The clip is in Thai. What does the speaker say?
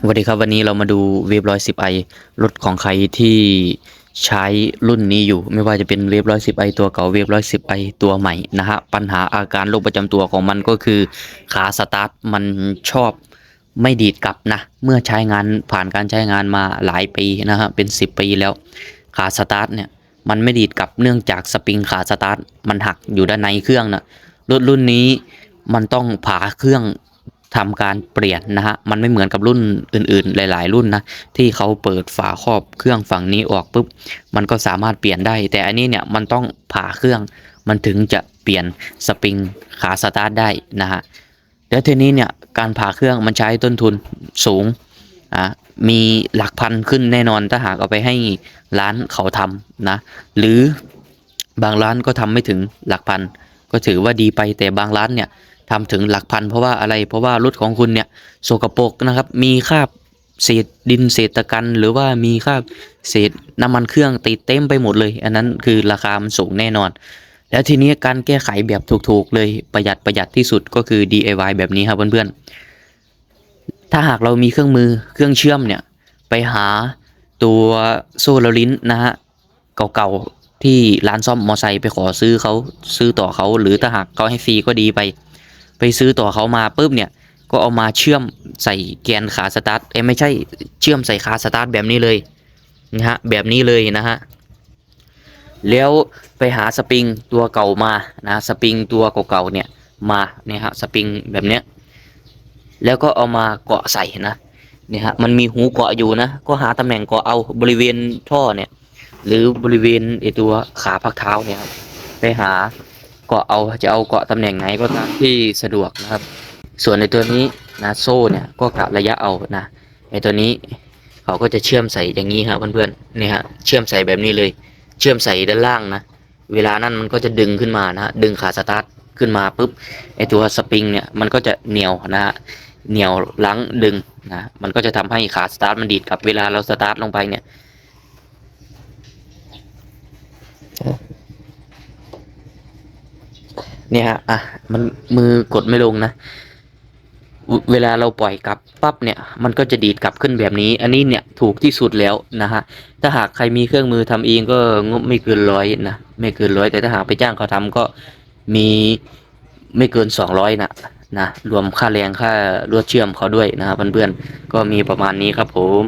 สวัสดีครับวันนี้เรามาดูเวฟร้อยสิบไอรถของใครที่ใช้รุ่นนี้อยู่ ไม่ว่าจะเป็นเวฟร้อยสิบไอตัวเก่าเวฟร้อยสิบไอตัวใหม่นะฮะปัญหาอาการโรคประจำตัวของมันก็คือขาสตาร์ทมันชอบไม่ดีดกลับนะ เมื่อใช้งานผ่านการใช้งานมาหลายปีนะฮะเป็นสิบปีแล้ว ขาสตาร์ทเนี่ยมันไม่ดีดกลับเนื่องจากสปริงขาสตาร์ทมันหักอยู่ด้านในเครื่องนะรถรุ่นนี้มันต้องผ่าเครื่อง ทำการเปลี่ยนนะฮะ มันไม่เหมือนกับรุ่นอื่นๆ หลาย ๆ รุ่นนะ ที่เขาเปิดฝาครอบเครื่องฝั่งนี้ออกปุ๊บ มันก็สามารถเปลี่ยนได้ แต่อันนี้เนี่ยมันต้องผ่าเครื่อง มันถึงจะเปลี่ยนสปริงขาสตาร์ทได้นะฮะ แล้วทีนี้เนี่ยการผ่าเครื่องมันใช้ต้นทุนสูงอะมีหลักพันขึ้นแน่นอนถ้าหากเอาไปให้ร้านเขาทำนะ หรือบางร้านก็ทำไม่ถึงหลักพัน ก็ถือว่าดีไปแต่บางร้านเนี่ย ทำถึงหลักพันเพราะว่าอะไร เพราะว่ารถของคุณเนี่ยสกปรกนะครับ มีคราบเศษดินเศษตะกัน หรือว่ามีคราบเศษน้ำมันเครื่องติดเต็มไปหมดเลย อันนั้นคือราคามันสูงแน่นอน แล้วทีนี้การแก้ไขแบบถูกๆเลยประหยัดประหยัดที่สุดก็คือ DIY แบบนี้ครับเพื่อนๆ ถ้าหากเรามีเครื่องมือเครื่องเชื่อมเนี่ยไปหาตัวโซ่ลลิ้นนะฮะเก่าๆที่ร้านซ่อมมอไซค์ไปขอซื้อเขาซื้อต่อเขาหรือถ้าหากเขาให้ฟรีก็ดีไป ไปซื้อต่อเขามาปุ๊บเนี่ยก็เอามาเชื่อมใส่แกนขาสตาร์ทเอ้ไม่ใช่เชื่อมใส่ขาสตาร์ทแบบนี้เลยนะฮะแบบนี้เลยนะฮะแล้วไปหาสปริงตัวเก่ามานะสปริงตัวเก่าๆเนี่ยมาเนี่ยฮะสปริงแบบเนี้ยแล้วก็เอามาเกาะใส่นะเนี่ยฮะมันมีหูเกาะอยู่นะก็หาตำแหน่งเกาะเอาบริเวณท่อเนี่ยหรือบริเวณไอตัวขาพักเท้าเนี่ยครับไปหา เกาะเอาจะเอาเกาะตำแหน่งไหนก็ตามที่สะดวกนะครับ ส่วนในตัวนี้นะโซ่เนี่ยก็กะระยะเอานะในตัวนี้เขาก็จะเชื่อมใส่อย่างนี้ครับเพื่อนๆนี่ฮะเชื่อมใส่แบบนี้เลย เชื่อมใส่ด้านล่างนะเวลานั้นมันก็จะดึงขึ้นมานะฮะดึงขาสตาร์ทขึ้นมาปุ๊บไอตัวสปริงเนี่ยมันก็จะเหนียวนะฮะเหนียวลังดึงนะมันก็จะทำให้ขาสตาร์ทมันดีดกับเวลาเราสตาร์ทลงไปเนี่ย เนี่ยฮะอะมันมือกดไม่ลงนะ เวลาเราปล่อยกลับปั๊บเนี่ย มันก็จะดีดกลับขึ้นแบบนี้ อันนี้เนี่ยถูกที่สุดแล้วนะฮะถ้าหากใครมีเครื่องมือทำเองก็งบไม่เกินร้อยนะไม่เกินร้อยแต่ถ้าหากไปจ้างเขาทำก็มีไม่เกินสองร้อยนะนะรวมค่าแรงค่ารวดเชื่อมเขาด้วยนะครับเพื่อนๆก็มีประมาณนี้ครับผม